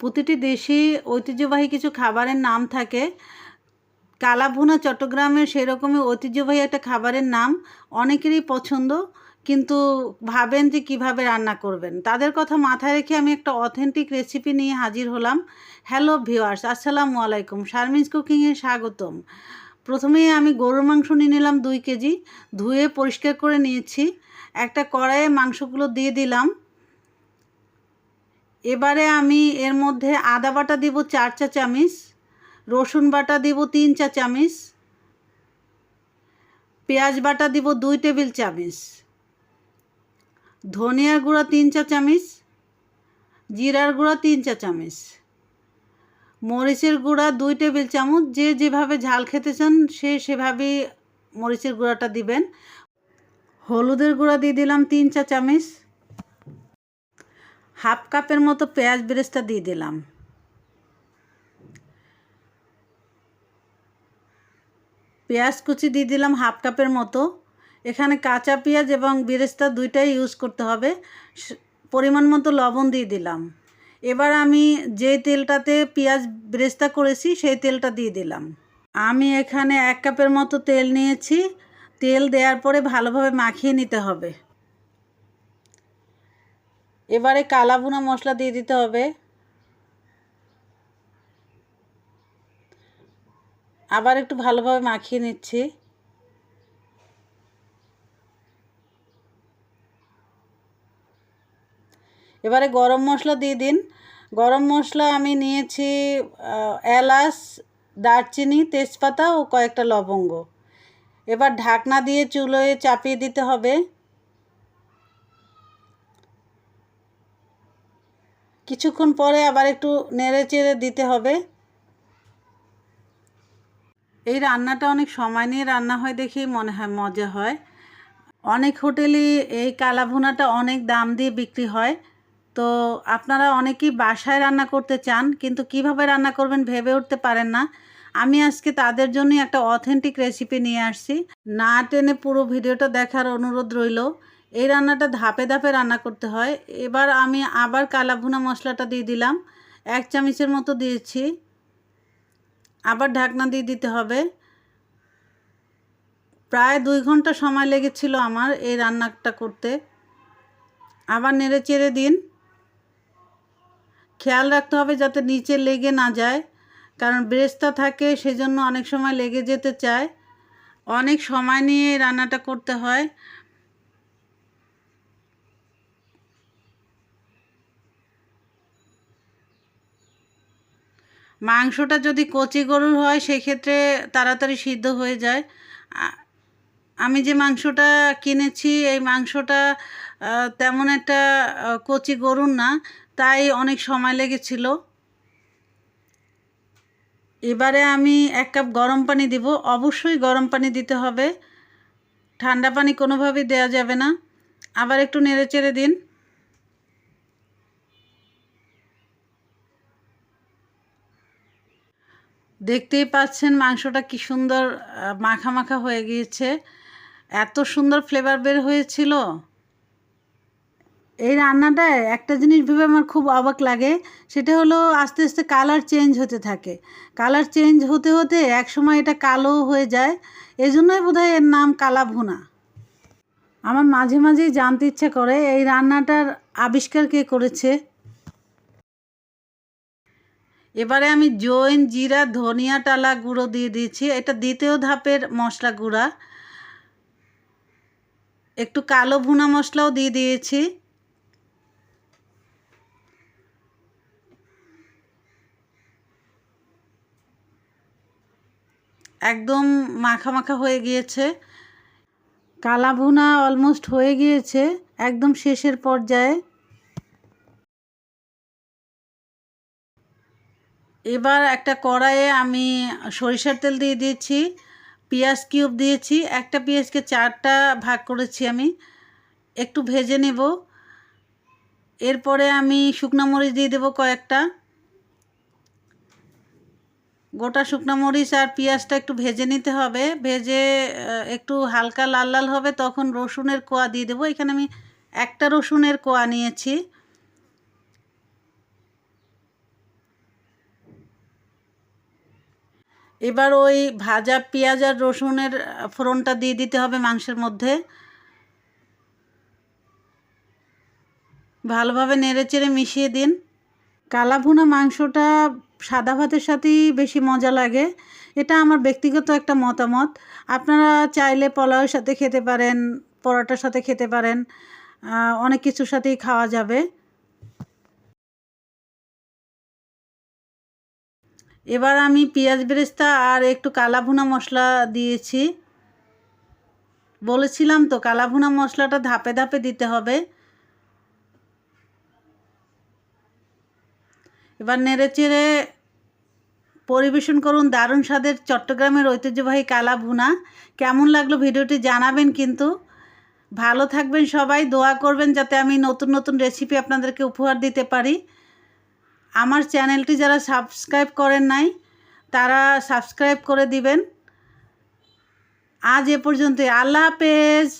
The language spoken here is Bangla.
প্রতিটি দেশে ঐতিহ্যবাহী কিছু খাবারের নাম থাকে। কালাভুনা চট্টগ্রামের সেরকমই ঐতিহ্যবাহী একটা খাবারের নাম। অনেকেরই পছন্দ, কিন্তু ভাবেন যে কীভাবে রান্না করবেন। তাদের কথা মাথায় রেখে আমি একটা অথেন্টিক রেসিপি নিয়ে হাজির হলাম। হ্যালো ভিওয়ার্স আসসালামু আলাইকুম। শারমিনস কুকিংয়ে স্বাগতম। প্রথমেই আমি গরুর মাংস নিয়ে নিলাম দুই কেজি। ধুয়ে পরিষ্কার করে নিয়েছি। একটা কড়াইয়ে মাংসগুলো দিয়ে দিলাম। এবারে আমি এর মধ্যে আদা বাটা দিব চার চা চামিচ রসুন বাটা দিব তিন চা চামিচ পেঁয়াজ বাটা দিব দুই টেবিল চামিচ, ধনিয়ার গুঁড়া তিন চা চামিচ জিরার গুঁড়া তিন চা চামিচ মরিচের গুঁড়া দুই টেবিল চামচ, যে যেভাবে ঝাল খেতে চান সে সেভাবেই মরিচের গুঁড়াটা দিবেন। হলুদের গুঁড়া দিয়ে দিলাম তিন চা চামিচ হাফ কাপের মতো পেঁয়াজ বেরেস্তা দিয়ে দিলাম। পেঁয়াজ কুচি দিয়ে দিলাম হাফ কাপের মতো। এখানে কাঁচা পেঁয়াজ এবং বেরেস্তা দুইটাই ইউজ করতে হবে। পরিমাণ মতো লবণ দিয়ে দিলাম। এবার আমি যে তেলটাতে পেঁয়াজ বেরেস্তা করেছি সেই তেলটা দিয়ে দিলাম। আমি এখানে এক কাপের মতো তেল নিয়েছি। তেল দেওয়ার পরে ভালোভাবে মাখিয়ে নিতে হবে। এবারে কালাভুনা মশলা দিয়ে দিতে হবে। আবার একটু ভালোভাবে মাখিয়ে নিচ্ছি। এবারে গরম মশলা দিয়ে দিন। গরম মশলা আমি নিয়েছি এলাচ, দারচিনি, তেজপাতা ও কয়েকটা লবঙ্গ। এবার ঢাকনা দিয়ে চুলোয় চাপিয়ে দিতে হবে। কিছুক্ষণ পরে আবার একটু নেড়ে চেড়ে দিতে হবে। এই রান্নাটা অনেক সময় নিয়ে রান্না হয় দেখেই মনে হয় মজা হয়। অনেক হোটেলে এই কালাভুনাটা অনেক দাম দিয়ে বিক্রি হয়। তো আপনারা অনেকেই বাসায় রান্না করতে চান, কিন্তু কীভাবে রান্না করবেন ভেবে উঠতে পারেন না। আমি আজকে তাদের জন্য একটা অথেন্টিক রেসিপি নিয়ে আসছি। না টেনে পুরো ভিডিওটা দেখার অনুরোধ রইল। এই রান্নাটা ধাপে ধাপে রান্না করতে হয়। এবার আমি আবার কালাভুনা মশলাটা দিয়ে দিলাম। এক চামচের মতো দিয়েছি। আবার ঢাকনা দিয়ে দিতে হবে। প্রায় দুই ঘণ্টা সময় লেগেছিল আমার এই রান্নাটা করতে। আবার নেড়ে চেড়ে দিন। খেয়াল রাখতে হবে যাতে নিচে লেগে না যায়। কারণ ব্রেস্তা থাকে, সেজন্য অনেক সময় লেগে যেতে চায়। অনেক সময় নিয়ে রান্নাটা করতে হয়। মাংসটা যদি কচি গরুর হয়, সেক্ষেত্রে তাড়াতাড়ি সিদ্ধ হয়ে যায়। আমি যে মাংসটা কিনেছি, এই মাংসটা তেমন একটা কচি গরুর না, তাই অনেক সময় লেগেছিল। এবারে আমি এক কাপ গরম পানি দিব। অবশ্যই গরম পানি দিতে হবে। ঠান্ডা পানি কোনোভাবেই দেওয়া যাবে না। আবার একটু নেড়ে চেড়ে দিন। দেখতেই পাচ্ছেন মাংসটা কি সুন্দর মাখা মাখা হয়ে গিয়েছে। এত সুন্দর ফ্লেভার বের হয়েছিল। এই রান্নাটায় একটা জিনিস ভেবে আমার খুব অবাক লাগে, সেটা হলো আস্তে আস্তে কালার চেঞ্জ হতে থাকে। কালার চেঞ্জ হতে হতে এক সময় এটা কালো হয়ে যায় এই জন্যই বোধ এর নাম কালা ভুনা আমার মাঝে মাঝেই জানতে ইচ্ছে করে, এই রান্নাটার আবিষ্কার কে করেছে? এবারে আমি জৈন জিরা, ধনিয়া, টালা গুঁড়ো দিয়ে দিয়েছি। এটা দ্বিতীয় ধাপের মশলা গুঁড়া। একটু কালো ভুনা মশলাও দিয়ে দিয়েছি। একদম মাখা মাখা হয়ে গিয়েছে। কালা ভুনা অলমোস্ট হয়ে গিয়েছে। একদম শেষের পর্যায়ে। এবার একটা কড়াইয়ে আমি সরিষার তেল দিয়ে দিয়েছি, পেঁয়াজ কিউব দিয়েছি, একটা পেঁয়াজকে চারটা ভাগ করেছি আমি, একটু ভেজে নেব। এরপরে আমি শুকনো মরিচ দিয়ে দেবো কয়েকটা। গোটা শুকনো মরিচ আর পেঁয়াজটা একটু ভেজে নিতে হবে, ভেজে একটু হালকা লাল লাল হবে, তখন রসুনের কোয়া দিয়ে দেবো। এখানে আমি একটা রসুনের কোয়া নিয়েছি। এবার ওই ভাজা পেঁয়াজ আর রসুনের ফোড়নটা দিয়ে দিতে হবে মাংসের মধ্যে। ভালোভাবে নেড়েচেড়ে মিশিয়ে দিন। কালা ভুনা মাংসটা সাদা ভাতের সাথেই বেশি মজা লাগে। এটা আমার ব্যক্তিগত একটা মতামত। আপনারা চাইলে পোলাওয়ের সাথে খেতে পারেন, পরোটার সাথে খেতে পারেন অনেক কিছুর সাথেই খাওয়া যাবে। এবার আমি পেঁয়াজ বেরেস্তা আর একটু কালা ভুনা মশলা দিয়েছি। বলেছিলাম তো কালা ভুনা মশলাটা ধাপে ধাপে দিতে হবে। এবার নেড়ে চেড়ে পরিবেশন করুন দারুণ স্বাদের চট্টগ্রামের ঐতিহ্যবাহী কালা ভুনা কেমন লাগল ভিডিওটি জানাবেন কিন্তু। ভালো থাকবেন সবাই, দোয়া করবেন যাতে আমি নতুন নতুন রেসিপি আপনাদেরকে উপহার দিতে পারি। আমার চ্যানেলটি যারা সাবস্ক্রাইব করেন নাই, তারা সাবস্ক্রাইব করে দিবেন। আজ এ পর্যন্ত আল্লাহ হাফেজ।